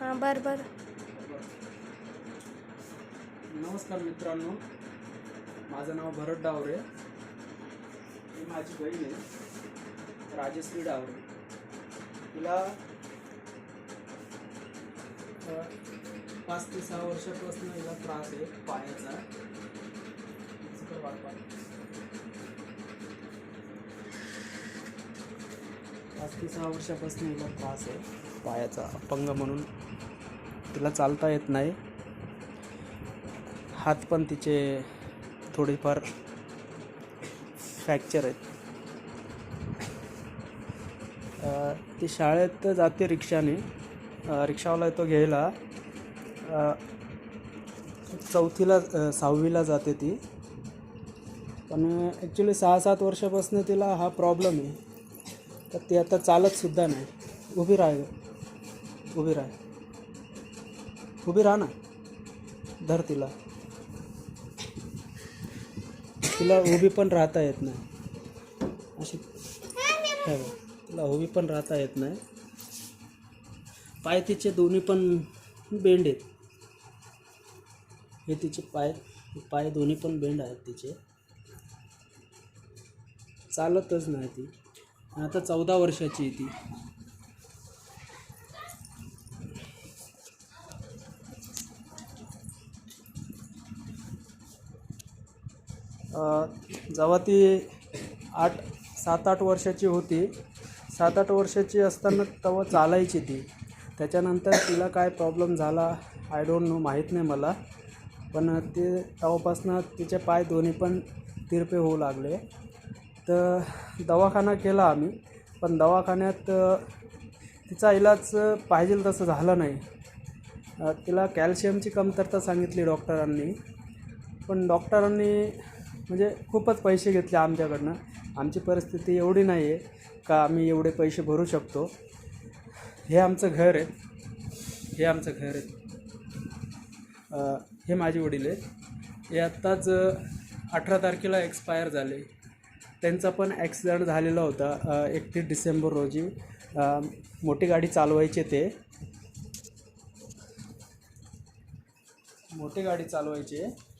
हां बरं बरं. नमस्कार मित्रांनो. माझं नाव भरत डावरे. ही माझी बहीण आहे. राजश्री डावरे. तिला पाच ते सहा वर्षापासून हिला त्रास आहे पायाचा पाच ते सहा वर्षापासून हिला त्रास आहे. पायाचा अपंग म्हणून तिला चालता येत नाही. हात पण तिचे थोडेफार फ्रॅक्चर आहेत. ती शाळेत जाते रिक्षाने. रिक्षावाला येतो घ्यायला. चौथीला सहावीला जाते ती. पण ॲक्च्युली सहा सात वर्षापासून तिला हा प्रॉब्लेम आहे. तर ती आता चालतसुद्धा नाही. उभी राह उभी राह. उभी राहा ना. धर तिला. तिला उभी पण राहता येत नाही. अशी तिला उभी पण राहता येत नाही. पाय तिचे दोन्ही पण बेंड आहेत. हे तिचे पाय पाय दोन्ही पण बेंड आहेत तिचे. चालतच नाही ती. आता चौदा वर्षाची आहे ती. जेव्हा ती आठ सात आठ वर्षाची होती सात आठ वर्षाची असताना तेव्हा चालायची ती. त्याच्यानंतर तिला काय प्रॉब्लेम झाला आय डोंट नो माहीत नाही मला. पण ते तेव्हापासनं तिचे पाय दोन्ही पण तिरपे होऊ लागले. तर दवाखाना केला आम्ही पण दवाखान्यात तिचा इलाज पाहिजे तसं झालं नाही. तिला कॅल्शियमची कमतरता सांगितली डॉक्टरांनी. पण डॉक्टरांनी म्हणजे खूपच पैसे घेतले आमच्याकडनं. आमची परिस्थिती एवढी नाही आहे का आम्ही एवढे पैसे भरू शकतो. हे आमचं घर आहे. हे आमचं घर आहे. हे माझे वडील आहेत. हे आत्ताच अठरा तारखेला एक्सपायर झाले. त्यांचा पण ॲक्सिडेंट झालेला होता एकतीस डिसेंबर रोजी. मोठी गाडी चालवायचे ते. मोठी गाडी चालवायचे.